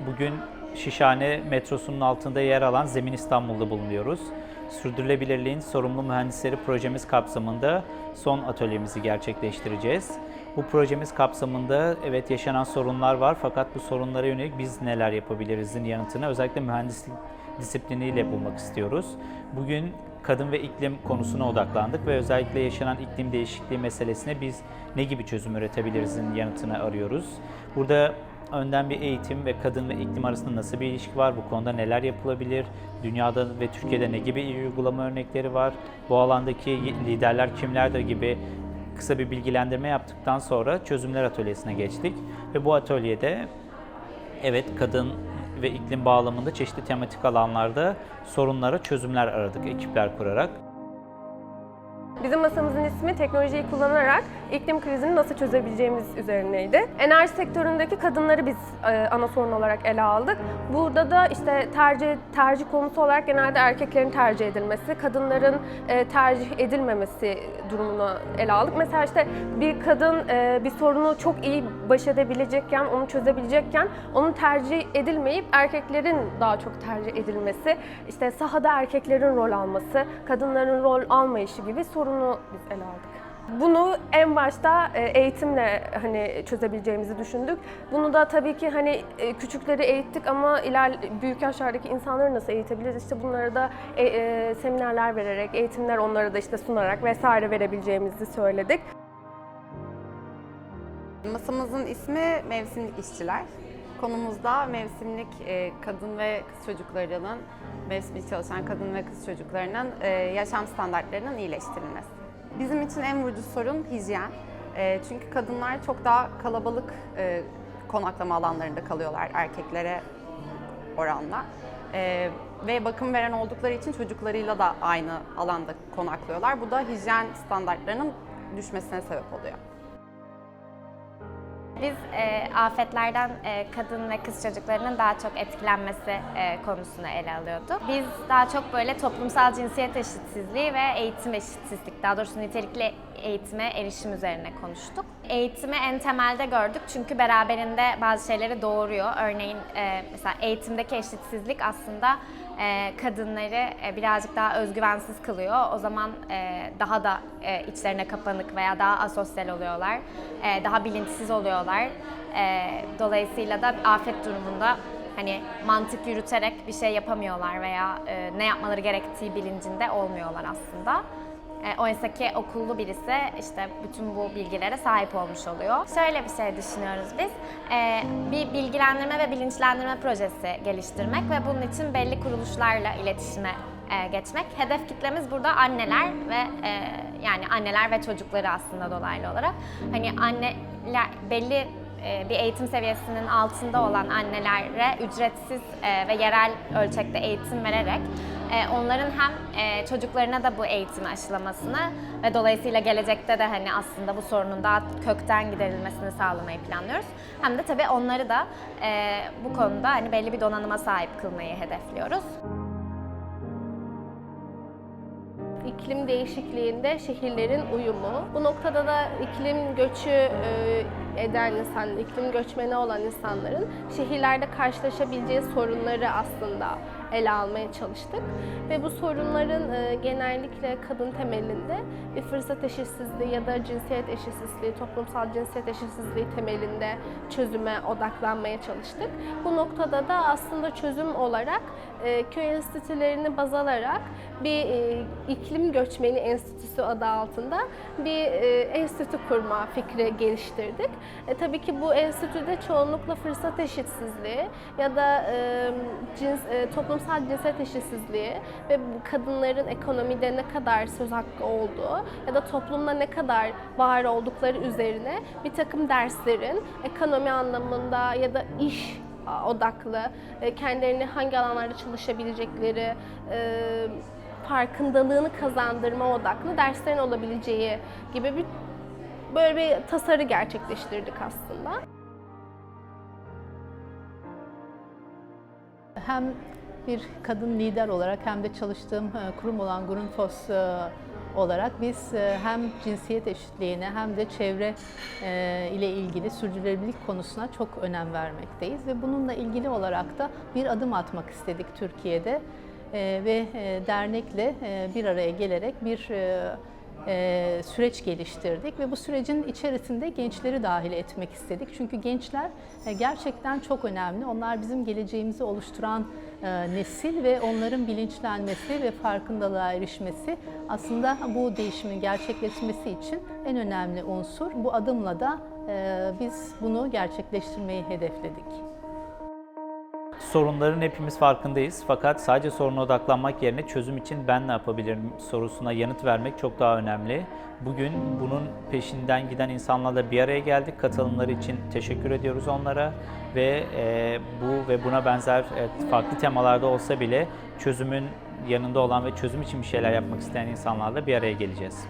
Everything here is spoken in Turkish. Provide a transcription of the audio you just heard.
Bugün Şişhane metrosunun altında yer alan Zemin İstanbul'da bulunuyoruz. Sürdürülebilirliğin sorumlu mühendisleri projemiz kapsamında son atölyemizi gerçekleştireceğiz. Bu projemiz kapsamında evet yaşanan sorunlar var fakat bu sorunlara yönelik biz neler yapabilirizin yanıtını özellikle mühendislik disipliniyle bulmak istiyoruz. Bugün kadın ve iklim konusuna odaklandık ve özellikle yaşanan iklim değişikliği meselesine biz ne gibi çözüm üretebilirizin yanıtını arıyoruz. Burada önden bir eğitim ve kadın ve iklim arasında nasıl bir ilişki var, bu konuda neler yapılabilir, dünyada ve Türkiye'de ne gibi uygulama örnekleri var, bu alandaki liderler kimlerdir gibi kısa bir bilgilendirme yaptıktan sonra çözümler atölyesine geçtik. Ve bu atölyede evet kadın ve iklim bağlamında çeşitli tematik alanlarda sorunlara çözümler aradık ekipler kurarak. Bizim masamızın ismi teknolojiyi kullanarak iklim krizini nasıl çözebileceğimiz üzerineydi. Enerji sektöründeki kadınları biz e, ana sorun olarak ele aldık. Burada da işte tercih tercih konusu olarak genelde erkeklerin tercih edilmesi, kadınların e, tercih edilmemesi durumunu ele aldık. Mesela işte bir kadın e, bir sorunu çok iyi baş edebilecekken, onu çözebilecekken onun tercih edilmeyip erkeklerin daha çok tercih edilmesi, işte sahada erkeklerin rol alması, kadınların rol almayışı gibi sorunu biz ele aldık. Bunu en başta e, eğitimle hani çözebileceğimizi düşündük. Bunu da tabii ki hani e, küçükleri eğittik ama iler büyük yaşlardaki insanları nasıl eğitebiliriz? İşte bunlara da e, e, seminerler vererek, eğitimler onlara da işte sunarak vesaire verebileceğimizi söyledik. Masamızın ismi Mevsimlik İşçiler. Konumuzda mevsimlik e, kadın ve kız çocuklarının, mevsimlik çalışan kadın ve kız çocuklarının e, yaşam standartlarının iyileştirilmesi. Bizim için en vurucu sorun hijyen. E, çünkü kadınlar çok daha kalabalık konaklama alanlarında kalıyorlar erkeklere oranla. Ve bakım veren oldukları için çocuklarıyla da aynı alanda konaklıyorlar. Bu da hijyen standartlarının düşmesine sebep oluyor. Biz e, afetlerden e, kadın ve kız çocuklarının daha çok etkilenmesi e, konusunu ele alıyorduk. Biz daha çok böyle toplumsal cinsiyet eşitsizliği ve eğitim eşitsizlik, daha doğrusu nitelikli eğitime erişim üzerine konuştuk. Eğitimi en temelde gördük çünkü beraberinde bazı şeyleri doğuruyor. Örneğin e, mesela eğitimdeki eşitsizlik aslında e, kadınları e, birazcık daha özgüvensiz kılıyor. O zaman daha da içlerine kapanık veya daha asosyal oluyorlar. Daha bilinçsiz oluyorlar. Dolayısıyla da afet durumunda hani mantık yürüterek bir şey yapamıyorlar veya ne yapmaları gerektiği bilincinde olmuyorlar aslında. E, oysa ki okullu birisi işte bütün bu bilgilere sahip olmuş oluyor. Şöyle bir şey düşünüyoruz biz. E, bir bilgilendirme ve bilinçlendirme projesi geliştirmek ve bunun için belli kuruluşlarla iletişime e, geçmek. Hedef kitlemiz burada anneler ve e, yani anneler ve çocukları aslında dolaylı olarak. Hani anneler belli e, bir eğitim seviyesinin altında olan annelere ücretsiz e, ve yerel ölçekte eğitim vererek onların hem e, çocuklarına da bu eğitimi aşılamasını ve dolayısıyla gelecekte de hani aslında bu sorunun daha kökten giderilmesini sağlamayı planlıyoruz. Hem de tabii onları da e, bu konuda hani belli bir donanıma sahip kılmayı hedefliyoruz. iklim değişikliğinde şehirlerin uyumu. Bu noktada da iklim göçü e, eden insan, iklim göçmeni olan insanların şehirlerde karşılaşabileceği sorunları aslında ele almaya çalıştık. Ve bu sorunların e, genellikle kadın temelinde bir fırsat eşitsizliği ya da cinsiyet eşitsizliği, toplumsal cinsiyet eşitsizliği temelinde çözüme odaklanmaya çalıştık. Bu noktada da aslında çözüm olarak e, köy enstitülerini baz alarak bir e, iklim göçmeni enstitüsü adı altında bir e, enstitü kurma fikri geliştirdik. E, tabii ki bu enstitüde çoğunlukla fırsat eşitsizliği ya da e, cins, e, toplumsal cinsiyet eşitsizliği ve kadınların ekonomide ne kadar söz hakkı olduğu ya da toplumda ne kadar var oldukları üzerine bir takım derslerin ekonomi anlamında ya da iş odaklı, e, kendilerini hangi alanlarda çalışabilecekleri, e, farkındalığını kazandırma odaklı derslerin olabileceği gibi bir böyle bir tasarı gerçekleştirdik aslında. hem bir kadın lider olarak hem de çalıştığım e, kurum olan Grundfos e, olarak biz e, hem cinsiyet eşitliğine hem de çevre ile ilgili sürdürülebilirlik konusuna çok önem vermekteyiz ve bununla ilgili olarak da bir adım atmak istedik Türkiye'de ve dernekle bir araya gelerek bir e, süreç geliştirdik ve bu sürecin içerisinde gençleri dahil etmek istedik. Çünkü gençler e, gerçekten çok önemli. Onlar bizim geleceğimizi oluşturan e, nesil ve onların bilinçlenmesi ve farkındalığa erişmesi aslında bu değişimin gerçekleşmesi için en önemli unsur. Bu adımla da biz bunu gerçekleştirmeyi hedefledik. Sorunların hepimiz farkındayız fakat sadece soruna odaklanmak yerine çözüm için ben ne yapabilirim sorusuna yanıt vermek çok daha önemli. Bugün bunun peşinden giden insanlarla bir araya geldik. Katılımları için teşekkür ediyoruz onlara ve e, bu ve buna benzer e, farklı temalarda olsa bile çözümün yanında olan ve çözüm için bir şeyler yapmak isteyen insanlarla bir araya geleceğiz.